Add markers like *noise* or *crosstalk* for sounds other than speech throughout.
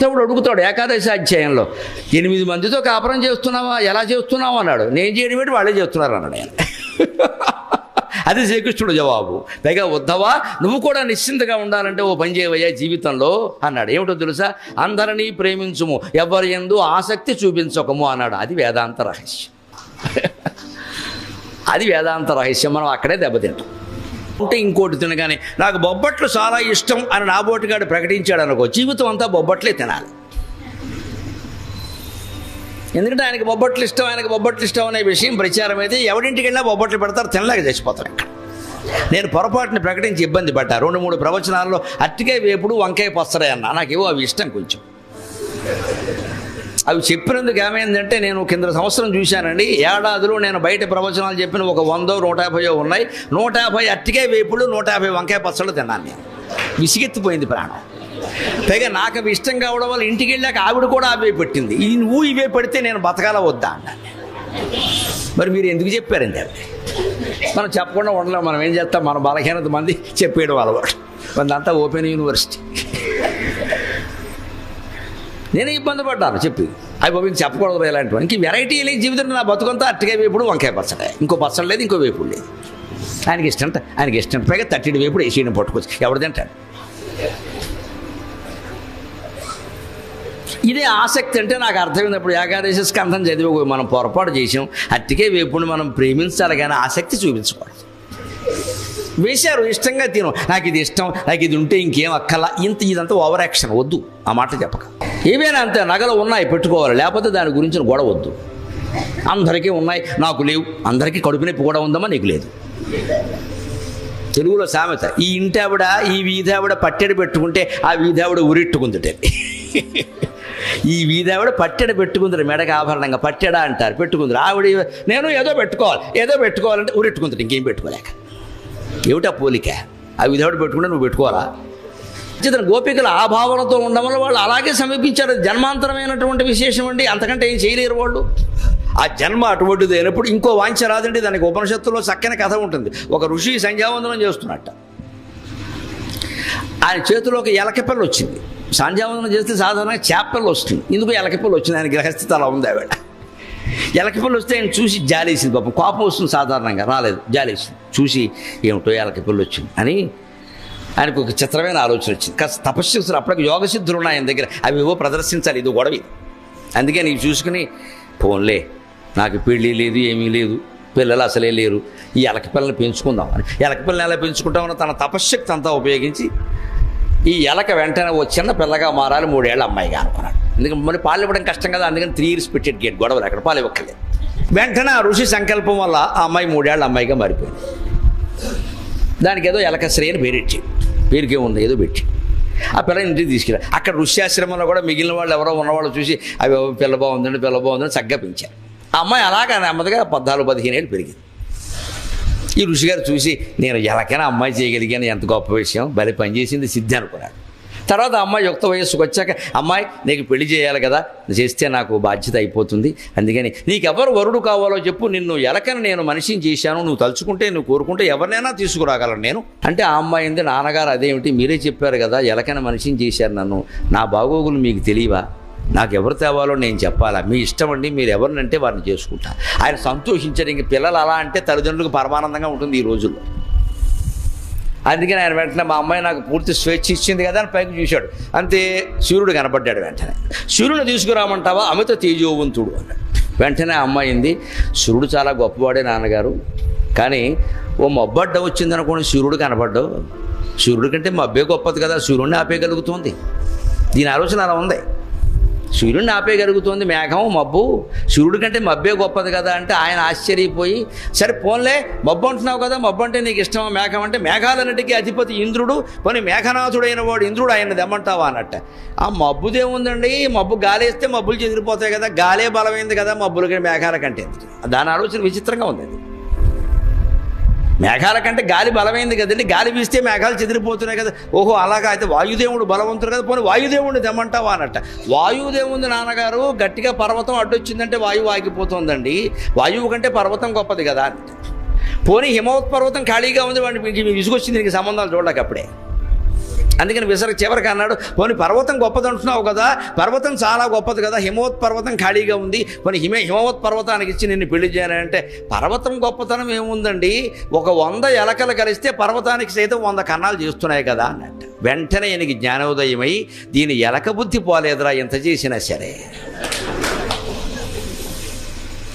దేవుడు అడుగుతాడు ఏకాదశి అధ్యాయంలో ఎనిమిది మందితో కాపురం చేస్తున్నావా? ఎలా చేస్తున్నావు? అన్నాడు. నేను చేయడం ఏంటి వాళ్ళే చేస్తున్నారు అన్నాడు ఆయన. *laughs* అది శ్రీకృష్ణుడు జవాబు. పైగా వద్దవా నువ్వు కూడా నిశ్చింతగా ఉండాలంటే ఓ పని చేయవయ్యా జీవితంలో అన్నాడు. ఏమిటో తెలుసా? అందరినీ ప్రేమించుము ఎవరి ఎందు ఆసక్తి చూపించకము అన్నాడు. అది వేదాంత రహస్యం. *laughs* అది వేదాంత రహస్యం. మనం అక్కడే దెబ్బతింటాం. ఉంటే ఇంకోటి తినగానే నాకు బొబ్బట్లు చాలా ఇష్టం అని నాబోటిగాడు ప్రకటించాడు అనుకో జీవితం అంతా బొబ్బట్లే తినాలి. ఎందుకంటే ఆయనకి బొబ్బట్లు ఇష్టం ఆయనకు బొబ్బట్లు ఇష్టం అనే విషయం ప్రచారం అయితే ఎవడింటికి వెళ్ళినా బొబ్బట్లు పెడతారు తినలేక చచ్చిపోతారు ఇక్కడ. నేను పొరపాటుని ప్రకటించి ఇబ్బంది పడ్డా. రెండు మూడు ప్రవచనాల్లో అట్టికాయ వేపుడు వంకాయ పచ్చడే అన్నా. నాకేవో అవి ఇష్టం కొంచెం. అవి చెప్పినందుకు ఏమైందంటే నేను కింద సంవత్సరం చూశానండి. ఏడాదిలో నేను బయట ప్రవచనాలు చెప్పిన ఒక వందో నూట యాభైయో ఉన్నాయి. నూట యాభై అట్టికాయ వేపుడు నూట యాభై వంకాయ పచ్చళ్ళు తిన్నాను నేను. విసిగెత్తిపోయింది ప్రాణం. పైగా నాకు అవి ఇష్టం కావడం వల్ల ఇంటికి వెళ్ళాక ఆవిడ కూడా అవే పెట్టింది. ఈ నువ్వు ఇవే పెడితే నేను బతకాల వద్దా అన్నాను మరి మీరు ఎందుకు చెప్పారండి అవి? మనం చెప్పకుండా ఉండలేము మనం ఏం చేస్తాం? మన బలహీనత మంది చెప్పేయడం అలవాటు. మందంతా ఓపెన్ యూనివర్సిటీ. నేను ఇబ్బంది పడ్డాను చెప్పి. అవి బాబు ఇంక చెప్పకూడదు ఇలాంటివి. ఇంక వెరైటీ లేని జీవితం నా బతుకంతా అట్టగా వేపుడు వంకాయ పచ్చడే. ఇంకో పచ్చడి లేదు ఇంకో వేపుడు లేదు. ఆయనకి ఇష్టం ఆయనకి ఇష్టం పైగా తట్టిడి వేపుడు వేసేయడం పట్టుకోవచ్చు ఎవడు తింటాడు? ఇదే ఆసక్తి అంటే నాకు అర్థమైనప్పుడు ఏకాదశి స్కంధం చదివి మనం పొరపాటు చేసాం అట్టికే వేపుడు మనం ప్రేమించాలి కానీ ఆసక్తి చూపించకూడదు. వేశారు ఇష్టంగా తినం నాకు ఇది ఇష్టం నాకు ఇది ఉంటే ఇంకేం అక్కల ఇంత ఇదంతా ఓవర్ యాక్షన్ వద్దు. ఆ మాట చెప్పక. ఏవైనా అంతే నగలు ఉన్నాయి పెట్టుకోవాలి లేకపోతే దాని గురించిన గొడవద్దు అందరికీ ఉన్నాయి నాకు లేవు. అందరికీ కడుపు నొప్పి కూడా ఉందమ్మా నీకు లేదు. తెలుగులో సామెత ఈ ఇంటి ఆవిడ ఈ వీధావిడ పట్టెడు పెట్టుకుంటే ఆ వీధావిడ ఆవిడ ఈ వీధావిడ పట్టెడ పెట్టుకుందరు మెడకు ఆభరణంగా పట్టెడా అంటారు పెట్టుకుందరు. ఆవిడ నేను ఏదో పెట్టుకోవాలి ఏదో పెట్టుకోవాలంటే ఉరిట్టుకుందరు ఇంకేం పెట్టుకోలేక. ఏమిటా పోలిక? ఆ వీధావిడ పెట్టుకుంటే నువ్వు పెట్టుకోవాలా? చేతన గోపికలు ఆ భావనతో ఉండడం వల్ల వాళ్ళు అలాగే సమీపించారు. జన్మాంతరమైనటువంటి విశేషం అండి. అంతకంటే ఏం చేయలేరు వాళ్ళు. ఆ జన్మ అటువంటిది అయినప్పుడు ఇంకో వాంఛ రాదండి. దానికి ఉపనిషత్తులో చక్కని కథ ఉంటుంది. ఒక ఋషి సంధ్యావందనం చేస్తున్నట్ట. ఆయన చేతిలో ఒక ఎలకపిల్ల వచ్చింది. సంధ్యావందనం చేస్తే సాధారణంగా చేపలు వస్తుంది. ఎందుకు ఎలకపిల్ల వచ్చింది. ఆయన గ్రహస్థితి అలా ఉంది ఆవిడ. ఎలకపిల్ల వస్తే ఆయన చూసి జాలేసింది. పాపం కోపం వస్తుంది సాధారణంగా. రాలేదు. జాలేసింది. చూసి ఏమిటో ఎలకపిల్ల వచ్చింది అని ఆయనకు ఒక చిత్రమైన ఆలోచన వచ్చింది. కాస్త తపస్సులు అప్పటికి యోగ సిద్ధులు ఉన్నాయి ఆయన దగ్గర. అవి ఏవో ప్రదర్శించాలి. ఇది గొడవ. ఇది. అందుకే నీకు చూసుకుని పోన్లే నాకు పెళ్ళి లేదు ఏమీ లేదు. పిల్లలు అసలే లేరు. ఈ ఎలక పిల్లల్ని పెంచుకుందాం అని. ఎలక పిల్లని ఎలా పెంచుకుంటామని తన తపశ్శక్తి అంతా ఉపయోగించి ఈ ఎలక వెంటనే ఓ చిన్న పిల్లగా మారాలి. మూడేళ్ళ అమ్మాయిగా అనుకున్నాడు ఎందుకంటే మళ్ళీ పాలు ఇవ్వడం కష్టం కదా. అందుకని త్రీ ఇయర్స్ పెట్టేట్ గేట్ గొడవలు అక్కడ పాలు ఇవ్వక్కర్లేదు. వెంటనే ఆ ఋషి సంకల్పం వల్ల ఆ అమ్మాయి మూడేళ్ళ అమ్మాయిగా మారిపోయింది. దానికి ఏదో ఎలకశ్రీ అని పేరిచ్చి పేరుకేముంది ఏదో పెట్టి. ఆ పిల్ల ఇంటికి తీసుకెళ్ళి. అక్కడ ఋష్యాశ్రమంలో కూడా మిగిలిన వాళ్ళు ఎవరో ఉన్నవాళ్ళు చూసి అవి పిల్ల బాగుందండి పిల్ల బాగుందని చక్కగా పెంచారు. ఆ అమ్మాయి అలాగా నెమ్మదిగా పద్నాలుగు పదిహేను ఏళ్ళు పెరిగింది. ఈ ఋషిగారు చూసి నేను ఎలాగైనా అమ్మాయి చేయగలిగాను ఎంత గొప్ప విషయం భలే పనిచేసింది సిద్ధి అనుకున్నాడు తర్వాత అమ్మాయి యుక్త వయస్సుకు వచ్చాక అమ్మాయి నీకు పెళ్ళి చేయాలి కదా చేస్తే నాకు బాధ్యత అయిపోతుంది. అందుకని నీకెవరు వరుడు కావాలో చెప్పు నిన్ను ఎలకని నేను మనిషిని చేశాను నువ్వు తలుచుకుంటే నువ్వు కోరుకుంటే ఎవరినైనా తీసుకురాగలను నేను. అంటే ఆ అమ్మాయి ఉంది నాన్నగారు అదేమిటి మీరే చెప్పారు కదా ఎలకని మనిషిని చేశారు నన్ను. నా బాగోగులు మీకు తెలియవా? నాకు ఎవరు తేవాలో నేను చెప్పాలా? మీ ఇష్టం అండి మీరు ఎవరినంటే వారిని చేసుకుంటా. ఆయన సంతోషించారు ఇంక పిల్లలు అలా అంటే తల్లిదండ్రులకు పరమానందంగా ఉంటుంది ఈ రోజుల్లో. అందుకని ఆయన వెంటనే మా అమ్మాయి నాకు పూర్తి స్వేచ్ఛ ఇచ్చింది కదా అని పైకి చూశాడు. అంతే సూర్యుడు కనబడ్డాడు వెంటనే. సూర్యుని తీసుకురామంటావా? అమిత తేజోవంతుడు అన్నాడు. వెంటనే ఆ సూర్యుడు చాలా గొప్పవాడే నాన్నగారు. కానీ ఓ మబ్బడ్డ వచ్చింది అనుకోండి సూర్యుడు కనపడ్డావు సూర్యుడి కంటే మబ్బే గొప్పది కదా సూర్యుడిని ఆపేయగలుగుతుంది. దీని ఆలోచన అలా ఉంది. సూర్యుడిని ఆపేయగలుగుతుంది మేఘం మబ్బు. సూర్యుడి కంటే మబ్బే గొప్పది కదా అంటే ఆయన ఆశ్చర్యపోయి సరే పోన్లే మబ్బు అంటున్నావు కదా మబ్బు అంటే నీకు ఇష్టమా మేఘం అంటే మేఘాలన్నిటికీ అధిపతి ఇంద్రుడు పోనీ మేఘనాథుడైన వాడు ఇంద్రుడు ఆయన దెమ్మంటావా అన్నట్ట. ఆ మబ్బుదేముందండి మబ్బు గాలేస్తే మబ్బులు చెదిరిపోతాయి కదా గాలే బలమైంది కదా మబ్బులకి మేఘాల కంటే. దాని ఆలోచన విచిత్రంగా ఉంది మేఘాల కంటే గాలి బలమైంది కదండి. గాలి వీస్తే మేఘాలు చెదిరిపోతున్నాయి కదా. ఓహో అలాగా అయితే వాయుదేవుడు బలవంతుడు కదా. పోనీ వాయుదేవుడిని తెమ్మంటావా అనట వాయుదేవుంది నాన్నగారు గట్టిగా పర్వతం అడ్డొచ్చిందంటే వాయువు ఆగిపోతుందండి. వాయువు కంటే పర్వతం గొప్పది కదా. పోనీ హిమవత్ పర్వతం ఖాళీగా ఉంది వాడిని మీకు విసుగొచ్చింది సంబంధాలు చూడలేక అప్పుడే. అందుకని విసర చివరికి అన్నాడు పోనీ పర్వతం గొప్పది అంటున్నావు కదా పర్వతం చాలా గొప్పది కదా హిమవత్ పర్వతం ఖాళీగా ఉంది పోనీ హిమ హిమవత్ పర్వతానికి ఇచ్చి నిన్ను పెళ్ళి చేయాలంటే పర్వతం గొప్పతనం ఏముందండి? ఒక వంద ఎలకలు కలిస్తే పర్వతానికి సైతం వంద కన్నాలు చేస్తున్నాయి కదా అన్నట్టు. వెంటనే ఈయనకి జ్ఞానోదయమై దీని ఎలక బుద్ధి పోలేదురా ఎంత చేసినా సరే.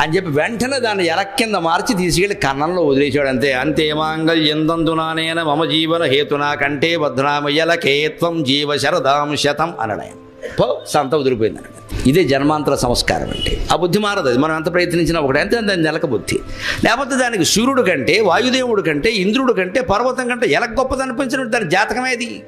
అని చెప్పి వెంటనే దాన్ని ఎలక్ కింద మార్చి తీసుకెళ్ళి కన్నంలో వదిలేశాడు. అంతే అంతే మాంగళ్యందందునానేన మమ జీవన హేతునా కంటే భద్రామయ్యలకేత్వం జీవ శరదాం శతం అన్నాడు ఆయన పో సంత వదిలిపోయింది అన్నాడు ఇదే జన్మాంతర సంస్కారం అంటే. ఆ బుద్ధి మారదు అది. మనం ఎంత ప్రయత్నించినా ఒకటి అంతే దాని నెలక బుద్ధి. లేకపోతే దానికి సూర్యుడు కంటే వాయుదేవుడు కంటే ఇంద్రుడు కంటే పర్వతం కంటే ఎలా గొప్పది అనిపించినట్టు దాని జాతకమేది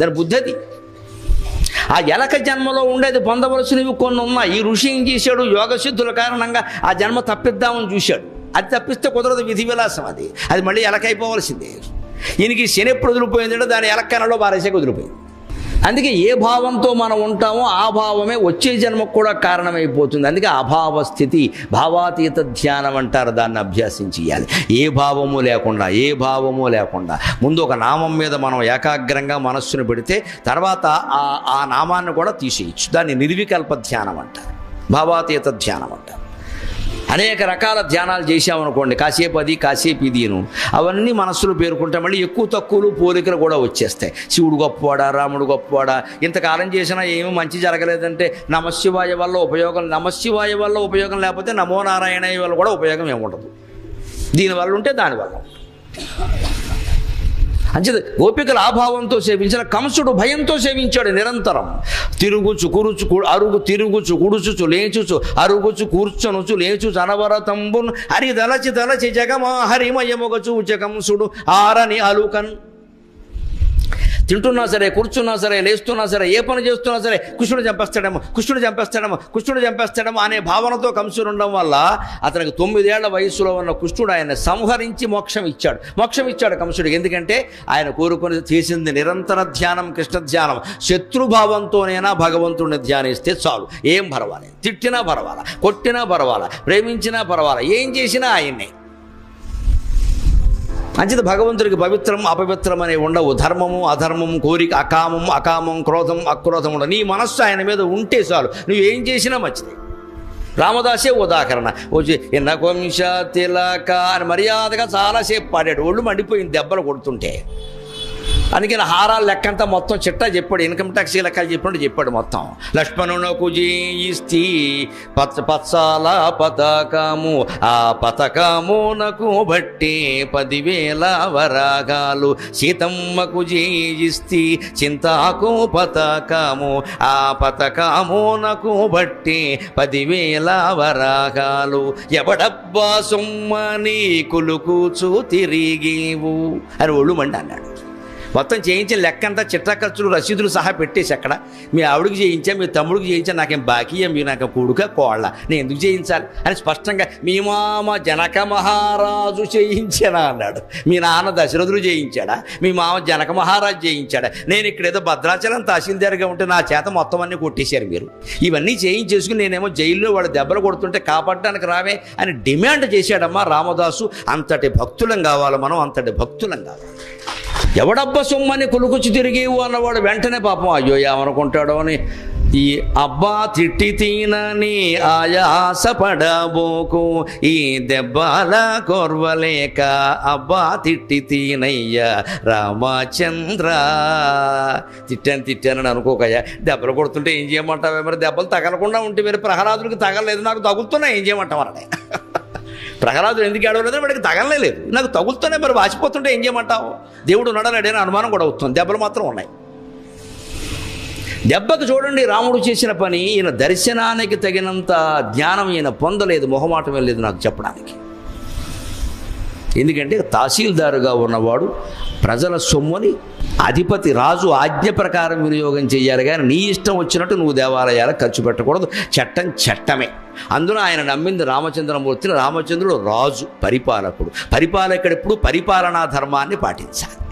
దాని బుద్ధి అది. ఆ ఎలక జన్మలో ఉండేది పొందవలసినవి కొన్ని ఉన్నాయి. ఈ ఋషి ఏం చేశాడు? యోగసిద్ధుల కారణంగా ఆ జన్మ తప్పిద్దామని చూశాడు. అది తప్పిస్తే కుదరదు విధి విలాసం అది. అది మళ్ళీ ఎలకైపోవలసిందే ఈయనకి శని ఎప్పుడు వదిలిపోయిందంటే దాని ఎలక్కనలో బారేసే వదిలిపోయింది అందుకే ఏ భావంతో మనం ఉంటామో ఆ భావమే వచ్చే జన్మకు కూడా కారణమైపోతుంది. అందుకే అభావ స్థితి భావాతీత ధ్యానం అంటారు దాన్ని అభ్యాసం చేయాలి ఏ భావము లేకుండా ఏ భావము లేకుండా. ముందు ఒక నామం మీద మనం ఏకాగ్రంగా మనస్సును పెడితే తర్వాత ఆ ఆ నామాన్ని కూడా తీసేయచ్చు. దాన్ని నిర్వికల్ప ధ్యానం అంటారు. భావాతీత ధ్యానం అంటారు. అనేక రకాల ధ్యానాలు చేశామనుకోండి. కాసేపు అది కాసేపు ఇదిను అవన్నీ మనస్సులో పేరుకుంటే మళ్ళీ ఎక్కువ తక్కువలు పోలికలు కూడా వచ్చేస్తాయి. శివుడు గొప్పవాడా రాముడు గొప్పవాడా ఇంతకాలం చేసినా ఏమీ మంచి జరగలేదంటే నమశివాయ వల్ల ఉపయోగం నమశివాయ వల్ల ఉపయోగం లేకపోతే నమో నారాయణ వల్ల కూడా ఉపయోగం ఏముండదు. దీనివల్ల ఉంటే దానివల్ల అంచేది గోపికల ఆభావంతో సేవించిన కంసుడు భయంతో సేవించాడు నిరంతరం. తిరుగుచు కురుచు కు- అరుగు తిరుగుచు కుడుచుచు లేచుచు అరుగుచు కూర్చొనుచు లేచుచు అనవరతంబున్ హరి దలచి దలచి జగమా హరిమయముగచు జగంసుడు ఆరని అలుకన్. తింటున్నా సరే కూర్చున్నా సరే లేస్తున్నా సరే ఏ పని చేస్తున్నా సరే కృష్ణుడు చంపేస్తాడేమో కృష్ణుడు చంపేస్తాడేమో కృష్ణుడు చంపేస్తాడేమో అనే భావనతో కంసుడు ఉండడం వల్ల అతనికి తొమ్మిదేళ్ళ వయసులో ఉన్న కృష్ణుడు ఆయన సంహరించి మోక్షం ఇచ్చాడు. మోక్షం ఇచ్చాడు కంసుడికి. ఎందుకంటే ఆయన కోరుకొని చేసింది నిరంతర ధ్యానం కృష్ణ ధ్యానం. శత్రుభావంతోనైనా భగవంతుడిని ధ్యానిస్తే చాలు. ఏం పర్వాలేదు. తిట్టినా పర్వాలా కొట్టినా పర్వాలా ప్రేమించినా పర్వాలా ఏం చేసినా ఆయన్నే. అంచేత భగవంతుడికి పవిత్రం అపవిత్రం అనేవి ఉండవు. ధర్మము అధర్మము కోరిక అకామం అకామం క్రోధం అక్రోధం ఉండవు. నీ మనస్సు ఆయన మీద ఉంటే చాలు. నువ్వు ఏం చేసినా మంచిది. రామదాసే ఉదాహరణ. వచ్చి ఎన్న కొంశ తిలక అని మర్యాదగా చాలాసేపు పాడాడు. ఒళ్ళు మండిపోయింది దెబ్బలు కొడుతుంటే. అందుకని హారాల లెక్కంతా మొత్తం చిట్టా చెప్పాడు. ఇన్కమ్ ట్యాక్స్ లెక్కలు చెప్పినట్టు చెప్పాడు మొత్తం. లక్ష్మణునకు జీయిస్తి పచ్చ పచ్చాల పతాకము ఆ పతకమునకు బట్టి పదివేల వరాగాలు. సీతమ్మకు జీయిస్తి చింతాకు పతకము ఆ పతకమునకు బట్టి పదివేల వరాగాలు. ఎవడబ్బా సొమ్మని కులుకూచు తిరిగేవు? అని ఒళ్ళు మండి అన్నాడు మొత్తం చేయించిన లెక్కంతా చిట్టా ఖర్చులు రసీదులు సహా పెట్టేసి అక్కడ. మీ ఆవిడకి చేయించా మీ తమ్ముడికి చేయించా నాకేం బాకీయా మీరు నాకు కొడుక కోళ్ళ. నేను ఎందుకు చేయించాలి? అని స్పష్టంగా మీ మామ జనక మహారాజు చేయించానా అన్నాడు. మీ నాన్న దశరథులు చేయించాడా? మీ మామ జనక మహారాజు చేయించాడా? నేను ఇక్కడ ఏదో భద్రాచలం తహసీల్దార్గా ఉంటే నా చేత మొత్తం అన్నీ కొట్టేశారు మీరు. ఇవన్నీ చేయించేసుకుని నేనేమో జైల్లో వాళ్ళు దెబ్బలు కొడుతుంటే కాపాడడానికి రావే అని డిమాండ్ చేశాడమ్మా రామదాసు. అంతటి భక్తులం కావాలి మనం అంతటి భక్తులం కావాలి. ఎవడబ్బ సొమ్మని కొలుకుచి తిరిగేవు అన్నవాడు వెంటనే పాపం అయ్యో ఏమనుకుంటాడో అని ఈ అబ్బా తిట్టి తీనని ఆయాస పడబోకు. ఈ దెబ్బల కొర్వలేక అబ్బా తిట్టి తీనయ్యా రామచంద్ర. తిట్టాను తిట్టానని అనుకోకయ్యా. దెబ్బలు కొడుతుంటే ఏం చేయమంటావే మరి? దెబ్బలు తగలకుండా ఉంటే మరి ప్రహ్లాదుడికి తగలలేదు నాకు తగులుతున్నా ఏం చేయమంటావు అన్నాడు ప్రహ్లాదుడు ఎందుకు ఏడవలేదు వాడికి తగలనే లేదు. నాకు తగులుతూనే మరి వాచిపోతుంటే ఏం చేయమంటావు? దేవుడు ఉన్నాడని అనుమానం కూడా అవుతుంది దెబ్బలు మాత్రం ఉన్నాయి. దెబ్బకు చూడండి రాముడు చేసిన పని ఈయన దర్శనానికి తగినంత జ్ఞానం ఈయన పొందలేదు. మొహమాటం లేదు నాకు చెప్పడానికి. ఎందుకంటే తహసీల్దారుగా ఉన్నవాడు ప్రజల సొమ్ముని అధిపతి రాజు ఆజ్ఞ ప్రకారం వినియోగం చేయాలి కానీ నీ ఇష్టం వచ్చినట్టు నువ్వు దేవాలయాలకు ఖర్చు పెట్టకూడదు. చట్టం చట్టమే. అందున ఆయన నమ్మింది రామచంద్రమూర్తిని. రామచంద్రుడు రాజు పరిపాలకుడు. పరిపాలకుడు ఎప్పుడు పరిపాలనా ధర్మాన్ని పాటించాలి.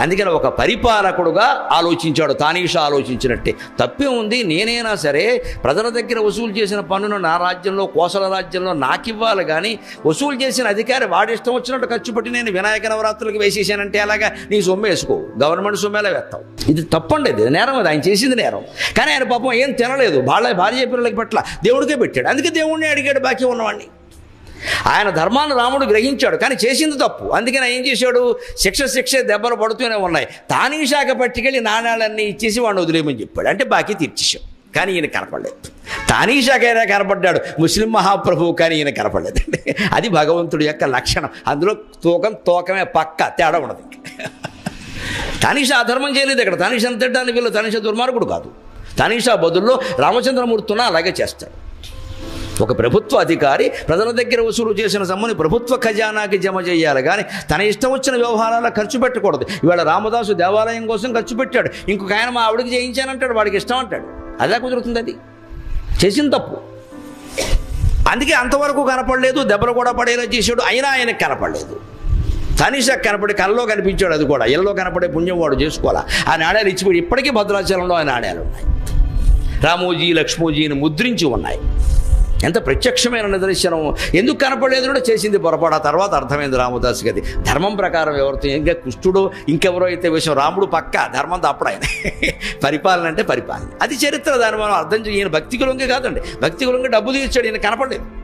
అందుకని ఒక పరిపాలకుడుగా ఆలోచించాడు. తానీష ఆలోచించినట్టే. తప్పే ఉంది నేనైనా సరే ప్రజల దగ్గర వసూలు చేసిన పన్నును నా రాజ్యంలో కోసల రాజ్యంలో నాకివ్వాలి కానీ వసూలు చేసిన అధికారి వాడిష్టం వచ్చినట్టు ఖర్చు పెట్టి నేను వినాయక నవరాత్రులకు వేసేసానంటే అలాగా నీ సొమ్ము వేసుకో. గవర్నమెంట్ సొమ్మేలా వేస్తావు. ఇది తప్పండి ఇది నేరం అది. ఆయన చేసింది నేరం. కానీ ఆయన పాపం ఏం తినలేదు. వాళ్ళ భార్య పిల్లలకి పట్ల దేవుడికే పెట్టాడు. అందుకే దేవుడిని అడిగాడు బాకీ ఉన్నవాడిని ఆయన ధర్మాన్ని రాముడు గ్రహించాడు కానీ చేసింది తప్పు. అందుకని ఏం చేశాడు? శిక్ష శిక్ష దెబ్బలు పడుతూనే ఉన్నాయి. తానీ శాఖ పట్టుకెళ్ళి నాణ్యాలన్నీ ఇచ్చేసి వాడిని వదిలేయమని చెప్పాడు. అంటే బాకీ తీర్చేశాం కానీ ఈయన కనపడలేదు. తానీ శాఖ అయినా కనపడ్డాడు. ముస్లిం మహాప్రభువు కానీ ఈయన కనపడలేదండి. అది భగవంతుడి యొక్క లక్షణం. అందులో తూకం తూకమే పక్క తేడా ఉండదు. తానీషా అధర్మం చేయలేదు ఇక్కడ. తానీషా తిట్టడానికి వీళ్ళు. తానీషా దుర్మార్గుడు కాదు. తానీషా బదుల్లో రామచంద్రమూర్తిన అలాగే చేస్తాడు. ఒక ప్రభుత్వ అధికారి ప్రజల దగ్గర వసూలు చేసిన సొమ్ముని ప్రభుత్వ ఖజానాకి జమ చేయాలి. కానీ తన ఇష్టం వచ్చిన వ్యవహారాల ఖర్చు పెట్టకూడదు. ఇవాళ రామదాసు దేవాలయం కోసం ఖర్చు పెట్టాడు. ఇంకొక ఆయన మా ఆవిడకి చేయించానంటాడు. వాడికి ఇష్టం అంటాడు. అదే కుదురుతుంది అది. చేసిన తప్పు. అందుకే అంతవరకు కనపడలేదు. దెబ్బలు కూడా పడేలా చేశాడు. అయినా ఆయనకు కనపడలేదు. తనిషా కనపడి కళ్ళలో కనిపించాడు అది కూడా. ఇళ్ళలో కనపడే పుణ్యం వాడు చేసుకోవాలా? ఆ నాణ్యాలు ఇచ్చిపోయి ఇప్పటికీ భద్రాచలంలో ఆ నాణ్యాలు ఉన్నాయి. రామోజీ లక్ష్మోజీని ముద్రించి ఉన్నాయి. ఎంత ప్రత్యక్షమైన నిదర్శనం. ఎందుకు కనపడలేదు కూడా చేసింది పొరపాటు. ఆ తర్వాత అర్థమైంది రామదాస్ గది. ధర్మం ప్రకారం ఎవరితో ఇంకా కుష్టుడు ఇంకెవరో అయితే విషయం రాముడు పక్క ధర్మం తప్పడాయన పరిపాలన అంటే పరిపాలన. అది చరిత్ర దాన్ని మనం అర్థం చేయ భక్తి కులంగా కాదండి. భక్తి కులంగా డబ్బు తీర్చాడు ఈయన కనపడలేదు.